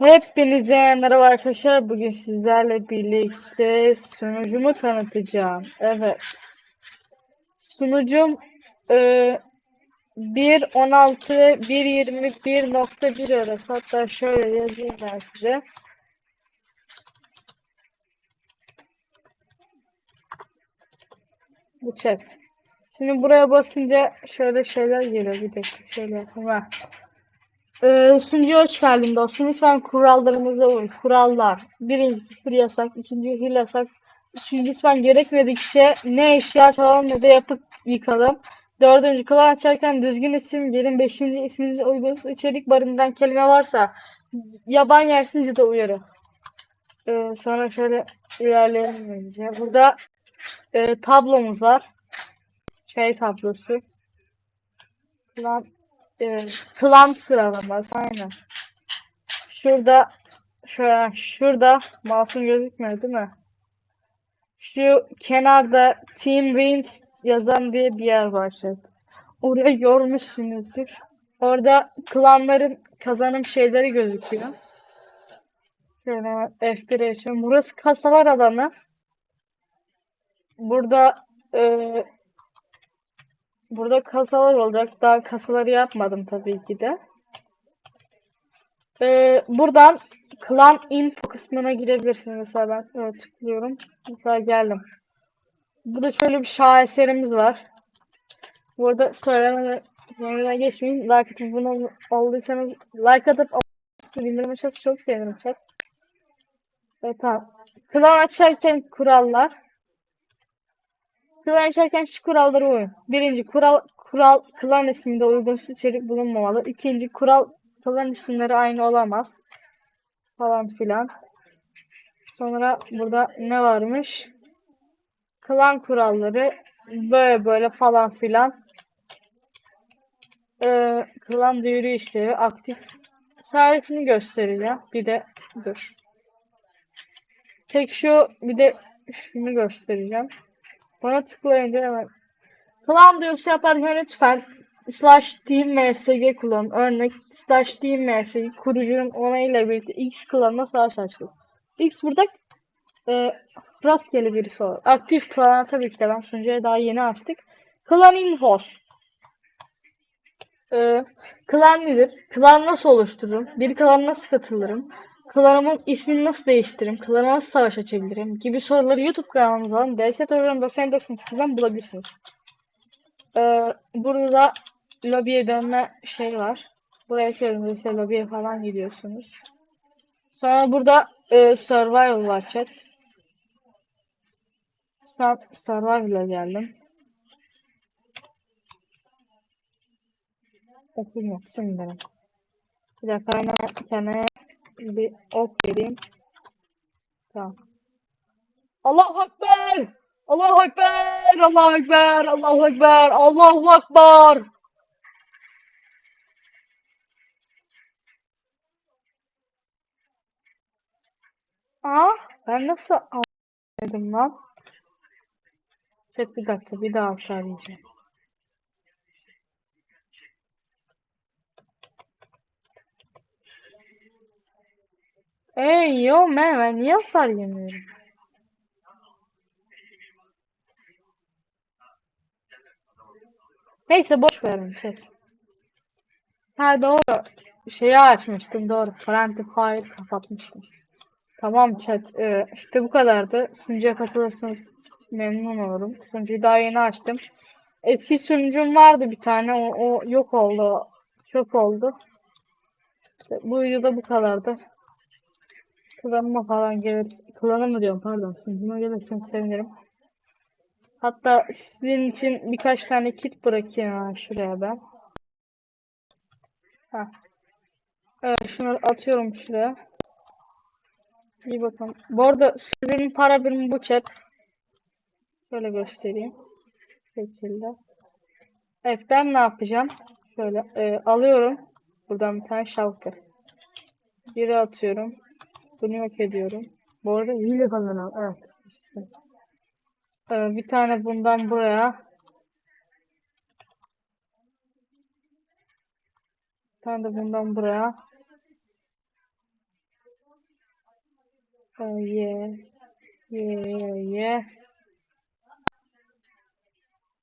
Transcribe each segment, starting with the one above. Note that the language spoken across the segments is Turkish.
Hepinize merhaba arkadaşlar. Bugün sizlerle birlikte sunucumu tanıtacağım. Evet. Sunucum e, 1.16 ve 1.21.1 arası. Hatta şöyle yazayım ben size. Bu chat. Şimdi buraya basınca şöyle şeyler geliyor. Bir dakika şöyle yapayım. Ha. Sunucuya hoş geldin dostum. Lütfen kurallarımıza uy. Kurallar. Birinci küfür yasak. ikinci hile yasak. Üçüncü lütfen gerekmedikçe ne eşya çalalım ne de yapıp yıkalım. Dördüncü klan açarken düzgün isim girin. Beşinci isminize uygun içerik barındıran kelime varsa yaban yersiniz ya da uyarı. Ee, sonra şöyle ilerleyelim bence. Burada e, tablomuz var. Şey tablosu. Klan Evet, klan sıralaması aynen. Şurada şöyle şurada masum gözükmüyor değil mi? Şu kenarda Team Wins yazan diye bir yer var şey. Oraya yormuşsunuzdur. Orada klanların kazanım şeyleri gözüküyor. Şöyle F1'e geçiyorum. Burası kasalar alanı. Burada e, Burada kasalar olacak. Daha kasaları yapmadım tabii ki de. Ee, buradan Clan Info kısmına girebilirsiniz. Mesela ben evet, tıklıyorum. Mesela geldim. Burada şöyle bir şaheserimiz var. Burada söylemeden söylemeden geçmeyin. Like atıp bunu olduysanız like atıp bildirim açarsa çok sevinirim chat. Evet tamam. Klan açarken kurallar. Klan açarken şu kurallara uyun. Birinci kural kural klan isminde uygunsuz içerik bulunmamalı. İkinci kural klan isimleri aynı olamaz. Falan filan. Sonra burada ne varmış? Klan kuralları böyle böyle falan filan. Ee, klan duyuru işleri aktif tarifini göstereceğim. Bir de dur. Tek şu bir de şunu göstereceğim. Bana tıklayınca hemen. Klan duyurusu yaparken lütfen slash team msg kullanın. Örnek slash team msg kurucunun onayıyla birlikte x klanına savaş açtık. x burada e, rastgele birisi olur. Aktif klan tabii ki de ben sunucuya daha yeni açtık. Klan infos. E, klan nedir? Klan nasıl oluştururum? Bir klan nasıl katılırım? Klanımın ismini nasıl değiştiririm? Klana nasıl savaş açabilirim? Gibi soruları YouTube kanalımız olan DS Program 9098'den bulabilirsiniz. Ee, burada da lobiye dönme şey var. Buraya kendiniz işte lobiye falan gidiyorsunuz. Sonra burada e, survival var chat. Şu survival'a geldim. Okul yaptım benim. Bir dakika hemen kendime bir ok vereyim. Tamam. Allahu Ekber! Allahu Ekber! Allahu Ekber! Allahu Ekber! Allahu Ekber! Aa, ben nasıl anladım lan? Chat bir dakika bir daha söyleyeceğim. Hey yo man ben niye hasar yemiyorum? Neyse boş verin chat. Ha doğru. Şeyi açmıştım doğru. Friendly file kapatmıştım. Tamam chat. Ee, işte bu kadardı. Sunucuya katılırsanız memnun olurum. Sunucuyu daha yeni açtım. Eski sunucum vardı bir tane. O, o yok oldu. Çöp oldu. İşte bu videoda bu kadardı. Klanıma falan gelir. Klanı mı diyorum pardon. Sunucuma gelirseniz sevinirim. Hatta sizin için birkaç tane kit bırakayım ha şuraya ben. Ha. Evet şunu atıyorum şuraya. İyi bakalım. Bu arada sürünün para birimi bu chat. Şöyle göstereyim. Şekilde. Evet ben ne yapacağım? Şöyle e, alıyorum. Buradan bir tane şalkır. Biri atıyorum. Bunu yok ediyorum. Bu arada hile kazanan. Evet. İşte. Ee, bir tane bundan buraya. Bir tane de bundan buraya. Oh yeah. Yeah yeah.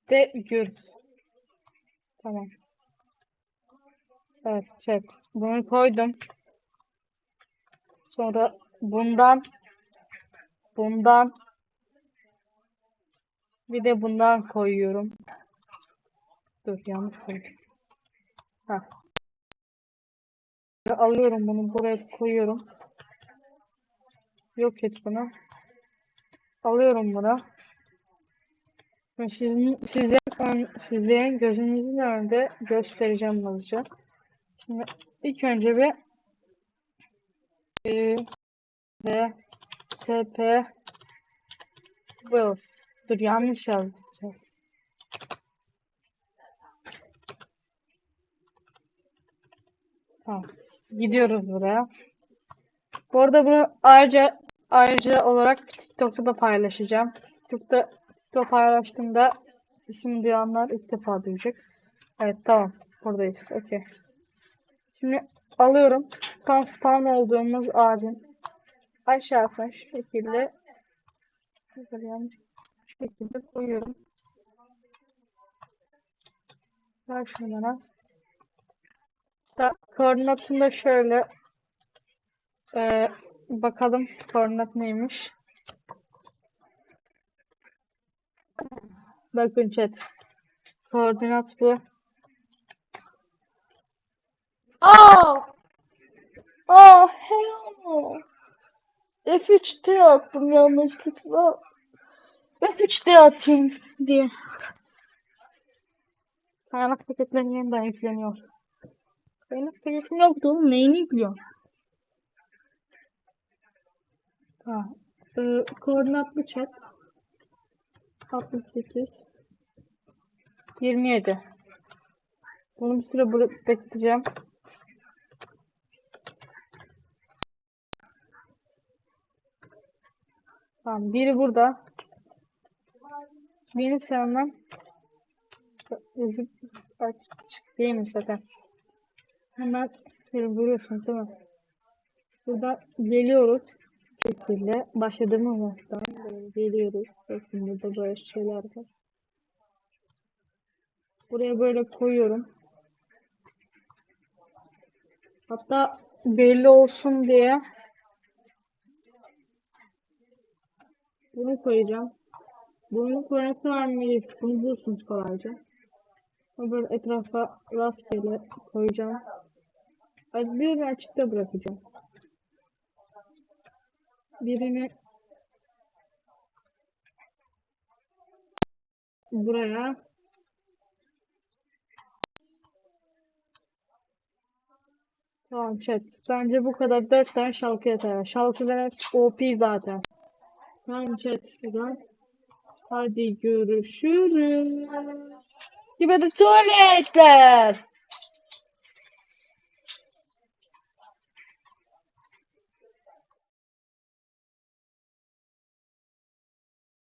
De yürü. Tamam. Evet chat. Bunu koydum. Sonra bundan bundan bir de bundan koyuyorum. Dur yanlış koydum. Alıyorum bunu buraya koyuyorum. Yok et bunu. Alıyorum bunu. Sizin, ön- sizin gözünüzün önünde göstereceğim hızlıca. Şimdi ilk önce bir e, ve TP Wills. Dur yanlış yazdım. Tamam. Gidiyoruz buraya. Bu arada bunu ayrıca ayrıca olarak TikTok'ta da paylaşacağım. TikTok'ta TikTok paylaştığımda isim duyanlar ilk defa duyacak. Evet tamam. Buradayız. Okey. Şimdi alıyorum. Tam spawn olduğumuz ağacın aşağısına şu şekilde şu şekilde koyuyorum. Ver şunu bana. Da, koordinatını şöyle ee, bakalım koordinat neymiş. Bakın chat. Koordinat bu. Aa! Aa hell no. F3'te attım yanlışlıkla. F3'te atayım diye. Kaynak paketleri yeniden yükleniyor. Kaynak paketim yoktu oğlum. Neyini yüklüyor? Ha. Ee, koordinatlı chat. 68 27 Bunu bir süre burada Tamam, biri burada. Beni sevmem. Yazık açık değil mi zaten? Hemen şöyle değil mi? Burada geliyoruz. Şekilde başladığımız noktadan geliyoruz. Bakın burada böyle şeyler var. Buraya böyle koyuyorum. Hatta belli olsun diye bunu koyacağım. Bunun koordinatı var mı? Bunu bulursunuz kolayca. Böyle etrafa rastgele koyacağım. Birini açıkta bırakacağım. Birini buraya Tamam chat. Bence bu kadar 4 tane şalkı yeter. Şalkılar hep OP zaten. Güzel. Hadi görüşürüz. Gibi de tuvaletler.